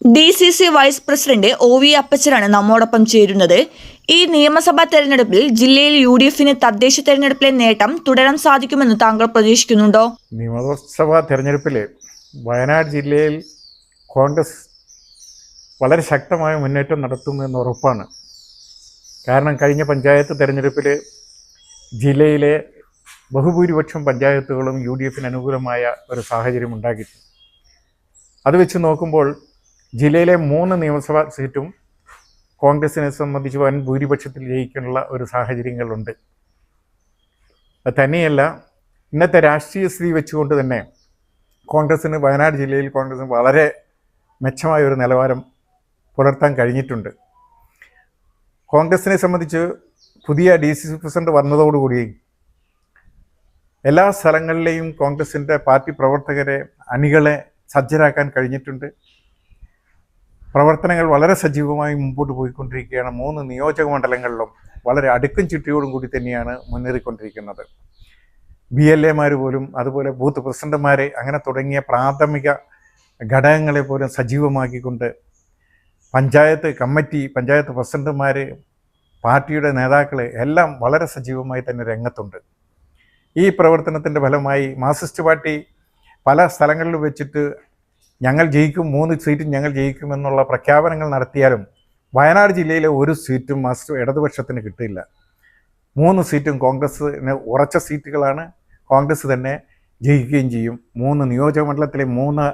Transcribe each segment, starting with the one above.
D C C vice president O V അപ്പച്ചനാണ് നമ്മോടൊപ്പം ചേരുന്നത്. ഈ നിയമസഭാ തെരഞ്ഞെടുപ്പിൽ ജില്ലയിൽ യു ഡി എഫിന് തദ്ദേശ തെരഞ്ഞെടുപ്പിലെ നേട്ടം തുടരാൻ സാധിക്കുമെന്ന് താങ്കൾ പ്രതീക്ഷിക്കുന്നുണ്ടോ? നിയമസഭാ തെരഞ്ഞെടുപ്പിൽ വയനാട് ജില്ലയിൽ കോൺഗ്രസ് വളരെ ശക്തമായ മുന്നേറ്റം നടത്തുമെന്ന് ഉറപ്പാണ്. കാരണം കഴിഞ്ഞ പഞ്ചായത്ത് തെരഞ്ഞെടുപ്പിൽ ജില്ലയിലെ ബഹുഭൂരിപക്ഷം പഞ്ചായത്തുകളും യു ഡി എഫിന് അനുകൂലമായ ഒരു സാഹചര്യം ഉണ്ടാക്കിയിട്ടുണ്ട് അത് വെച്ച് നോക്കുമ്പോൾ ജില്ലയിലെ മൂന്ന് നിയമസഭാ സീറ്റും കോൺഗ്രസിനെ സംബന്ധിച്ച് വൻ ഭൂരിപക്ഷത്തിൽ ജയിക്കാനുള്ള ഒരു സാഹചര്യങ്ങളുണ്ട്. അത് തന്നെയല്ല ഇന്നത്തെ രാഷ്ട്രീയ സ്ഥിതി വെച്ചുകൊണ്ട് തന്നെ കോൺഗ്രസ്സിന് വയനാട് ജില്ലയിൽ കോൺഗ്രസ്സിന് വളരെ മെച്ചമായ ഒരു നിലവാരം പുലർത്താൻ കഴിഞ്ഞിട്ടുണ്ട്. കോൺഗ്രസിനെ സംബന്ധിച്ച് പുതിയ ഡി സി സി പ്രസിഡന്റ് വന്നതോടുകൂടി എല്ലാ സ്ഥലങ്ങളിലെയും കോൺഗ്രസിന്റെ പാർട്ടി പ്രവർത്തകരെ അണികളെ സജ്ജരാക്കാൻ കഴിഞ്ഞിട്ടുണ്ട്. പ്രവർത്തനങ്ങൾ വളരെ സജീവമായി മുമ്പോട്ട് പോയിക്കൊണ്ടിരിക്കുകയാണ്. മൂന്ന് നിയോജക മണ്ഡലങ്ങളിലും വളരെ അടുക്കും ചിട്ടയോടും കൂടി തന്നെയാണ് മുന്നേറിക്കൊണ്ടിരിക്കുന്നത്. ബി എൽ എമാർ പോലും അതുപോലെ ബൂത്ത് പ്രസിഡന്റുമാരെ അങ്ങനെ തുടങ്ങിയ പ്രാഥമിക ഘടകങ്ങളെ പോലും സജീവമാക്കിക്കൊണ്ട് പഞ്ചായത്ത് കമ്മിറ്റി പഞ്ചായത്ത് പ്രസിഡന്റുമാർ പാർട്ടിയുടെ നേതാക്കൾ എല്ലാം വളരെ സജീവമായി തന്നെ രംഗത്തുണ്ട്. ഈ പ്രവർത്തനത്തിന്റെ ഫലമായി മാർക്സിസ്റ്റ് പാർട്ടി പല സ്ഥലങ്ങളിൽ വെച്ചിട്ട് ഞങ്ങൾ ജയിക്കും മൂന്ന് സീറ്റും ഞങ്ങൾ ജയിക്കുമെന്നുള്ള പ്രഖ്യാപനങ്ങൾ നടത്തിയാലും വയനാട് ജില്ലയിലെ ഒരു സീറ്റും മാസ്റ്റർ ഇടതുപക്ഷത്തിന് കിട്ടില്ല മൂന്ന് സീറ്റും കോൺഗ്രസ്സിന് ഉറച്ച സീറ്റുകളാണ്. കോൺഗ്രസ് തന്നെ ജയിക്കുകയും ചെയ്യും. മൂന്ന് നിയോജകമണ്ഡലത്തിലെ മൂന്ന്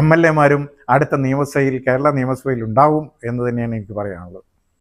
എം എൽ എമാരും അടുത്ത നിയമസഭയിൽ കേരള നിയമസഭയിൽ ഉണ്ടാവും എന്ന് തന്നെയാണ് എനിക്ക് പറയാനുള്ളത്.